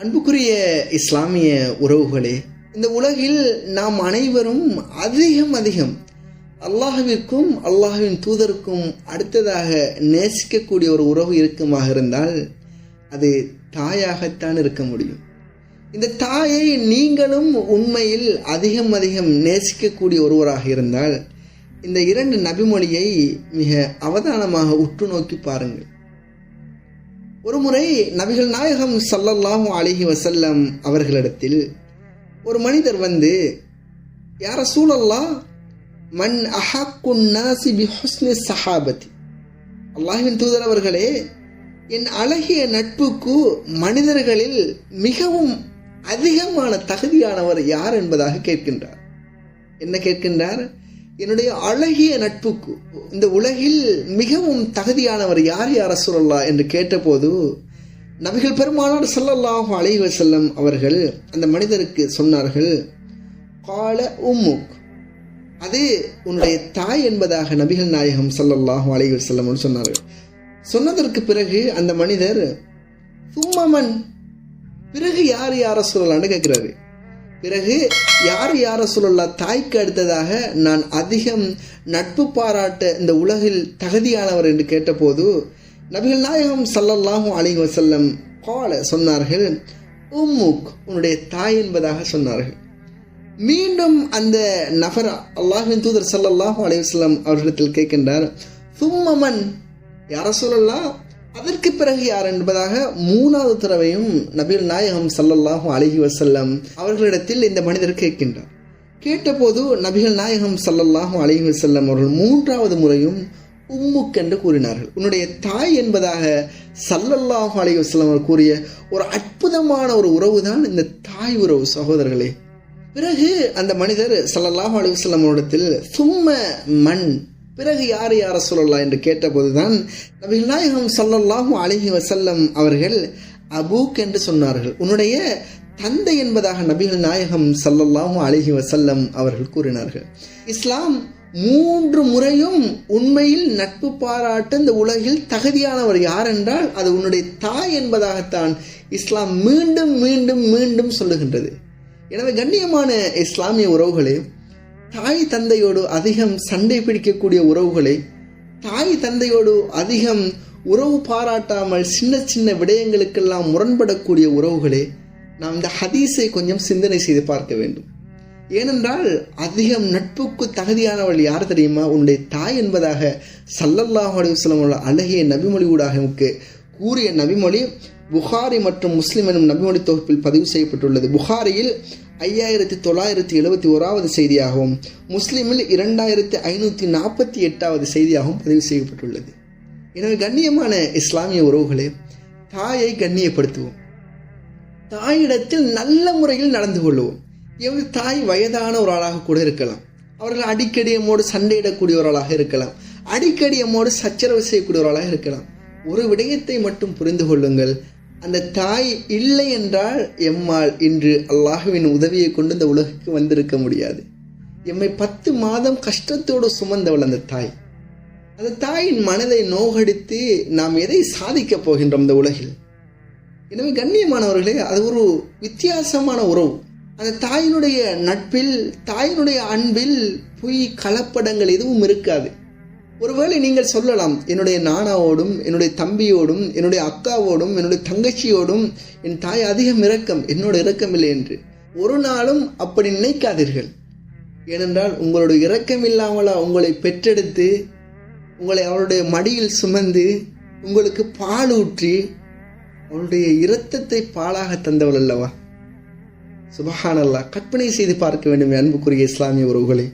அன்புக்குரிய இஸ்லாமிய உறவுகளே இந்த உலகில் நாம் அனைவரும் அதிகம் அதிகம் அல்லாஹுவிற்கும் அல்லாஹுவின் தூதருக்கும் அடுத்ததாக நேசிக்கக்கூடிய ஒரு உறவு இருக்குமாக இருந்தால் அது தாயாகத்தான் இருக்க முடியும். இந்த தாயை நீங்களும் உண்மையில் அதிகம் அதிகம் நேசிக்கக்கூடிய ஒருவராக இருந்தால் இந்த இரண்டு நபிமொழியை மிக அவதானமாக உற்று நோக்கி பாருங்கள். ஒரு முறை நபிகள் நாயகம் சல்லல்லாஹு அலிஹி வசல்லம் அவர்களிடத்தில் ஒரு மனிதர் வந்து யார சூழல்லா மண் அஹாக்குன் நாசி பி ஹுஸ்னி சஹாபதி அல்லாஹின் தூதர் அவர்களே என் அழகிய நட்புக்கு மனிதர்களில் மிகவும் அதிகமான தகுதியானவர் யார் என்பதாக கேட்கின்றார். என்ன கேட்கின்றார்? என்னுடைய அழகிய நட்புக்கு இந்த உலகில் மிகவும் தகுதியானவர் யார் யார் சொல்லலா என்று கேட்டபோது நபிகள் பெருமானார் சல்லல்லாஹு அலைஹி செல்லம் அவர்கள் அந்த மனிதருக்கு சொன்னார்கள் கால உம்முக். அது உன்னுடைய தாய் என்பதாக நபிகள் நாயகம் சல்லல்லாஹு அலைஹி வஸல்லம் சொன்னார்கள். சொன்னதற்கு பிறகு அந்த மனிதர் சும்மமன் பிறகு யார் யார சொல்லலான்னு கேட்கிறாரு. பிறகு யார் யார சொல்லலாம் தாய்க்கு அடுத்ததாக நான் அதிகம் நட்பு பாராட்ட இந்த உலகில் தகுதியானவர் என்று கேட்டபோது நபிகள் நாயகம் சல்லல்லாஹும் அலைஹி வசல்லம் கால சொன்னார்கள் உம்முக் உன்னுடைய தாய் என்பதாக சொன்னார்கள். மீண்டும் அந்த நபர் அல்லாஹின் தூதர் சல்லல்லாஹு அலைஹி அவர்களிடத்தில் கேட்கின்றார் சும்மமன் யார சொல்லலாம் அதற்கு பிறகு யார் என்பதாக மூணாவது தடவையும் நபீல் நாயகம் சல்லல்லாஹும் அலஹி வசல்லம் அவர்களிடத்தில் இந்த மனிதர் கேட்கின்றார். கேட்டபோது நபிகள் நாயகம் சல்லல்லாஹும் அலஹி வசல்லம் அவர்கள் மூன்றாவது முறையும் உம்முக் என்று கூறினார்கள். உன்னுடைய தாய் என்பதாக சல்லல்லாஹு அலஹி வசல்லம் அவர் கூறிய ஒரு அற்புதமான ஒரு உறவு தான் இந்த தாய் உறவு சகோதரர்களே. பிறகு அந்த மனிதர் சல்லல்லாஹு அலி வசல்லம் அவரிடத்தில் சும்ம மண் பிறகு யார் யார சொல்லலாம் என்று கேட்டபோதுதான் நபிகள் நாயகம் சல்லல்லாஹும் அலிஹி வசல்லம் அவர்கள் அபூக் என்று சொன்னார்கள். உன்னுடைய தந்தை என்பதாக நபிகள் நாயகம் சல்லல்லாஹும் அலிஹி வசல்லம் அவர்கள் கூறினார்கள். இஸ்லாம் மூன்று முறையும் உண்மையில் நட்பு பாராட்ட இந்த உலகில் தகுதியானவர் யார் என்றால் அது உன்னுடைய தாய் என்பதாகத்தான் இஸ்லாம் மீண்டும் மீண்டும் மீண்டும் சொல்லுகின்றது. எனவே கண்ணியமான இஸ்லாமிய உறவுகளே தாய் தந்தையோடு அதிகம் சண்டை பிடிக்கக்கூடிய உறவுகளை தாய் தந்தையோடு அதிகம் உறவு பாராட்டாமல் சின்ன சின்ன விடயங்களுக்கெல்லாம் முரண்படக்கூடிய உறவுகளே நாம் இந்த ஹதீஸை கொஞ்சம் சிந்தனை செய்து பார்க்க வேண்டும். ஏனென்றால் அதிகம் நட்புக்கு தகுதியானவள் யார் தெரியுமா? உன்னுடைய தாய் என்பதாக சல்லல்லாஹ் அலிவசலம் அழகிய நபிமொழி ஊடாகவுக்கு கூறிய நபிமொழி புகாரி மற்றும் முஸ்லிம் எனும் நபிமொழி தொகுப்பில் பதிவு செய்யப்பட்டுள்ளது. புகாரியில் ஐயாயிரத்தி தொள்ளாயிரத்தி எழுபத்தி ஓராவது செய்தியாகவும் முஸ்லிமில் இரண்டாயிரத்தி ஐநூற்றி நாற்பத்தி எட்டாவது செய்தியாகவும் பதிவு செய்யப்பட்டுள்ளது. எனவே கண்ணியமான இஸ்லாமிய உறவுகளே தாயை கண்ணியப்படுத்துவோம். தாயிடத்தில் நல்ல முறையில் நடந்து கொள்வோம். எவ்வளவு தாய் வயதான ஒரு ஆளாக கூட இருக்கலாம். அவர்கள் அடிக்கடி எம்மோடு சண்டையிடக்கூடிய ஒரு ஆளாக இருக்கலாம். அடிக்கடி எம்மோடு சச்சரவு செய்யக்கூடிய ஒரு ஆளாக இருக்கலாம். ஒரு விடயத்தை மட்டும் புரிந்து கொள்ளுங்கள். அந்த தாய் இல்லை என்றால் எம்மால் இன்று அல்லாஹுவின் உதவியை கொண்டு இந்த உலகுக்கு வந்திருக்க முடியாது. எம்மை பத்து மாதம் கஷ்டத்தோடு சுமந்தவள் அந்த தாய். அந்த தாயின் மனதை நோகடித்து நாம் எதை சாதிக்கப் போகின்றோம் இந்த உலகில்? எனவே கண்ணியமானவர்களே அது ஒரு வித்தியாசமான உறவு. அந்த தாயினுடைய நட்பில் தாயினுடைய அன்பில் பொய் கலப்படங்கள் எதுவும் இருக்காது. ஒருவேளை நீங்கள் சொல்லலாம் என்னுடைய நானாவோடும் என்னுடைய தம்பியோடும் என்னுடைய அக்காவோடும் என்னுடைய தங்கச்சியோடும் என் தாய் அதிகம் இரக்கம் என்னோட இரக்கம் இல்லை என்று. ஒரு நாளும் அப்படி நினைக்காதீர்கள். ஏனென்றால் உங்களுடைய இரக்கம் இல்லாமலா உங்களை பெற்றெடுத்து உங்களை அவளுடைய மடியில் சுமந்து உங்களுக்கு பால் ஊற்றி அவளுடைய இரத்தத்தை பாலாக தந்தவள் அல்லவா? சுபஹானல்லா கற்பனை செய்து பார்க்க வேண்டும் அன்புக்குரிய இஸ்லாமிய உறவுகளை.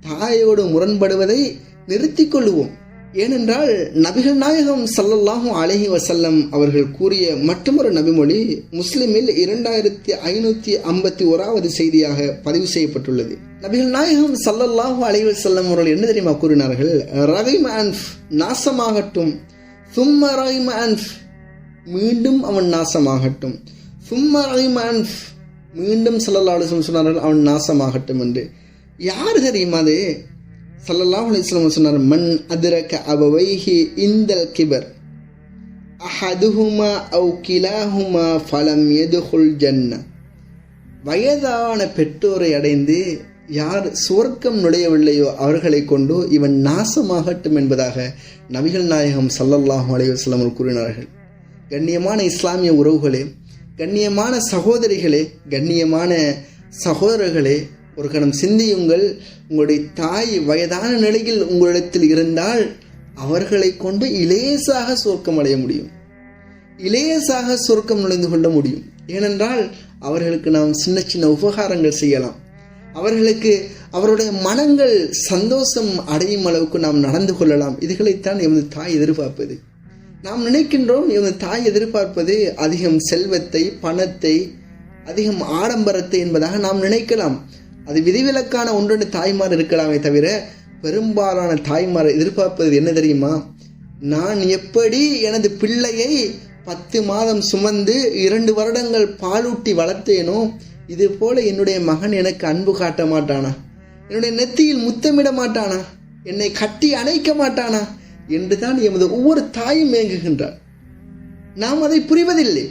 தாயோடு முரண்படுவதை நிறுத்திக் கொள்ளுவோம் ஏனென்றால் நபிகள் நாயகம் சல்லல்லாஹும் அலஹி வசல்லம் அவர்கள் கூறிய மற்றொரு நபிமொழி முஸ்லிமில் இரண்டாயிரத்தி ஐநூத்தி ஐம்பத்தி ஓராவது செய்தியாக பதிவு செய்யப்பட்டுள்ளது. நபிகள் நாயகம் சல்லல்லாஹு அலஹி வசல்லம் அவர்கள் என்ன தெரியுமா கூறினார்கள்? ரஹிம் அன்ஃப் நாசமாகட்டும். சும்ம ரஹிம் அன்ஃப் மீண்டும் அவன் நாசமாகட்டும். சும்ம ரஹிம் அன்ஃப் மீண்டும் சல்லல்லா சொன்னார்கள் அவன் நாசமாகட்டும் என்று. யார் தெரியுமா அது? சல்லல்லாஹ் அலிஸ்லாம் சொன்னார் மண் அதிரக்க அபவைஹி இந்தல் கிபர் அஹதுஹுமா அவு கிலாஹுமா ஃபலம் எதுகுல் ஜன்ன. வயதான பெற்றோரை அடைந்து யார் சுவர்க்கம் நுழையவில்லையோ அவர்களை கொண்டு இவன் நாசமாகட்டும் என்பதாக நபிகள் நாயகம் சல்லல்லாஹு அலைவாஸ்லம் கூறினார்கள். கண்ணியமான இஸ்லாமிய உறவுகளே கண்ணியமான சகோதரிகளே கண்ணியமான சகோதரர்களே ஒரு கணம் சிந்தியுங்கள் உங்களுடைய தாய் வயதான நிலையில் உங்களிடத்தில் இருந்தால் அவர்களை கொண்டு இலேசாக சுவர்க்கம் அடைய முடியும். இலேசாக சுருக்கம் நுழைந்து கொள்ள முடியும். ஏனென்றால் அவர்களுக்கு நாம் சின்ன சின்ன உபகாரங்கள் செய்யலாம். அவர்களுக்கு அவருடைய மனங்கள் சந்தோஷம் அடையும் அளவுக்கு நாம் நடந்து கொள்ளலாம். இதுகளைத்தான் எமது தாய் எதிர்பார்ப்பது. நாம் நினைக்கின்றோம் எமது தாய் எதிர்பார்ப்பது அதிகம் செல்வத்தை பணத்தை அதிகம் ஆடம்பரத்தை என்பதாக நாம் நினைக்கலாம். அது விதிவிலக்கான ஒன்றொன்று தாய்மார் இருக்கலாமே தவிர பெரும்பாலான தாய்மார் எதிர்பார்ப்பது என்ன தெரியுமா? நான் எப்படி எனது பிள்ளையை பத்து மாதம் சுமந்து இரண்டு வருடங்கள் பாலூட்டி வளர்த்தேனோ இது போல என்னுடைய மகன் எனக்கு அன்பு காட்ட மாட்டானா? என்னுடைய நெத்தியில் முத்தமிட மாட்டானா? என்னை கட்டி அணைக்க மாட்டானா? என்றுதான் எமது ஒவ்வொரு தாயும் ஏங்குகின்றார் நாம் அதை புரிவதில்லை.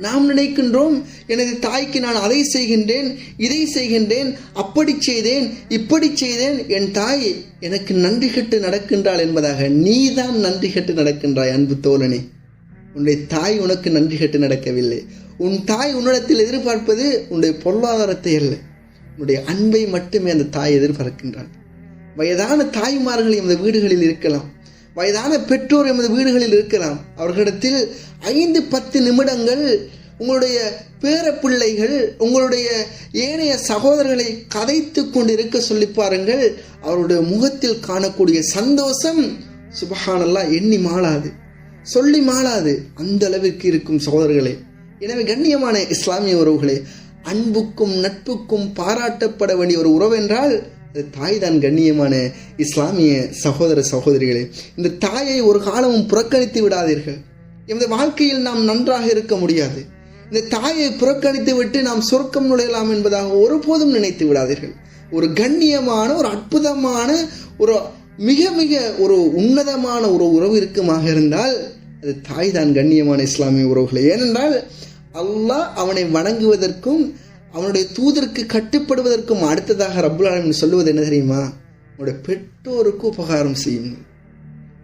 நாம் நினைக்கின்றோம் எனது தாய்க்கு நான் அதை செய்கின்றேன் இதை செய்கின்றேன் அப்படி செய்தேன் இப்படி செய்தேன் என் தாய் எனக்கு நன்றி கட்டு நடக்கின்றாள் என்பதாக நீதான் நன்றி கட்டு நடக்கின்றாய் அன்பு தோழனே. உன்னுடைய தாய் உனக்கு நன்றி கட்டு நடக்கவில்லை. உன் தாய் உன்னிடத்தில் எதிர்பார்ப்பது உன்னுடைய பொருளாதாரத்தை அல்ல. உன்னுடைய அன்பை மட்டுமே அந்த தாய் எதிர்பார்க்கின்றாள். வயதான தாய்மார்கள் எமது வீடுகளில் இருக்கலாம். வயதான பெற்றோர் எமது வீடுகளில் இருக்கலாம். அவர்களிடத்தில் ஐந்து பத்து நிமிடங்கள் உங்களுடைய பேர பிள்ளைகள் உங்களுடைய ஏனைய சகோதரர்களை கதைத்து கொண்டு இருக்க சொல்லி பாருங்கள். அவருடைய முகத்தில் காணக்கூடிய சந்தோஷம் சுபஹானல்லா எண்ணி மாளாது. சொல்லி மாளாது. அந்த அளவிற்கு இருக்கும் சகோதரர்களே. எனவே கண்ணியமான இஸ்லாமிய உறவுகளே அன்புக்கும் நட்புக்கும் பாராட்டப்பட வேண்டிய ஒரு உறவு என்றால் தாய் தான் கண்ணியமான இஸ்லாமிய சகோதர சகோதரிகளே இந்த தாயை ஒரு காலமும் புறக்கணித்து விடாதீர்கள். எமது வாழ்க்கையில் நாம் நன்றாக இருக்க முடியாது. இந்த தாயை புறக்கணித்து விட்டு நாம் சொர்க்கம் நுழையலாம் என்பதாக ஒருபோதும் நினைத்து விடாதீர்கள். ஒரு கண்ணியமான ஒரு அற்புதமான ஒரு மிக மிக ஒரு உன்னதமான ஒரு உறவு இருக்குமாக இருந்தால் அது தாய் தான் கண்ணியமான இஸ்லாமிய உறவுகளை. ஏனென்றால் அல்லாஹ் அவனை வணங்குவதற்கும் அவனுடைய தூதருக்கு கட்டுப்படுவதற்கும் அடுத்ததாக ரப்புல் ஆலமின் சொல்லுவது என்ன தெரியுமா? உன்னோட பெற்றோருக்கு உபகாரம் செய்யும்.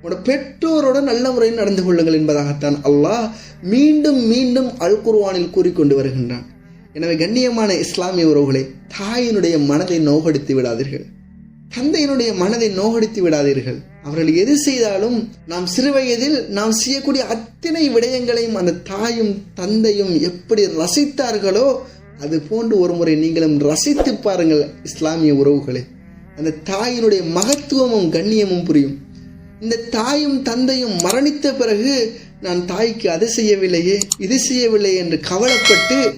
உன்னோட பெற்றோரோட நல்ல முறையில் நடந்து கொள்ளுங்கள் என்பதாகத்தான் அல்லாஹ் மீண்டும் மீண்டும் அல் குர்வானில் கூறிக்கொண்டு வருகின்றான். எனவே கண்ணியமான இஸ்லாமிய உறவுகளை தாயினுடைய மனதை நோகடித்து விடாதீர்கள். தந்தையினுடைய மனதை நோகடித்து விடாதீர்கள். அவர்கள் எது செய்தாலும் நாம் சிறுவயதில் நாம் செய்யக்கூடிய அத்தனை விடயங்களையும் அந்த தாயும் தந்தையும் எப்படி ரசித்தார்களோ அது போன்று ஒரு முறை நீங்களும் ரசித்து பாருங்கள் இஸ்லாமிய உறவுகளை. அந்த தாயினுடைய மகத்துவமும் கண்ணியமும் புரியும். இந்த தாயும் தந்தையும் மரணித்த பிறகு நான் தாய்க்கு அதை செய்யவில்லையே இது செய்யவில்லையே என்று கவலைப்பட்டு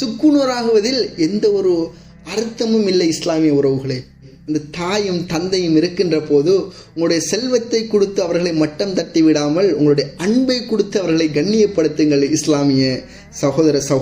சுக்குநூறாகுவதில் எந்த ஒரு அர்த்தமும் இல்லை இஸ்லாமிய உறவுகளே. இந்த தாயும் தந்தையும் இருக்கின்ற போது உங்களுடைய செல்வத்தை கொடுத்து அவர்களை மட்டம் தட்டி விடாமல் உங்களுடைய அன்பை கொடுத்து அவர்களை கண்ணியப்படுத்துங்கள் இஸ்லாமிய சகோதர சகோதர.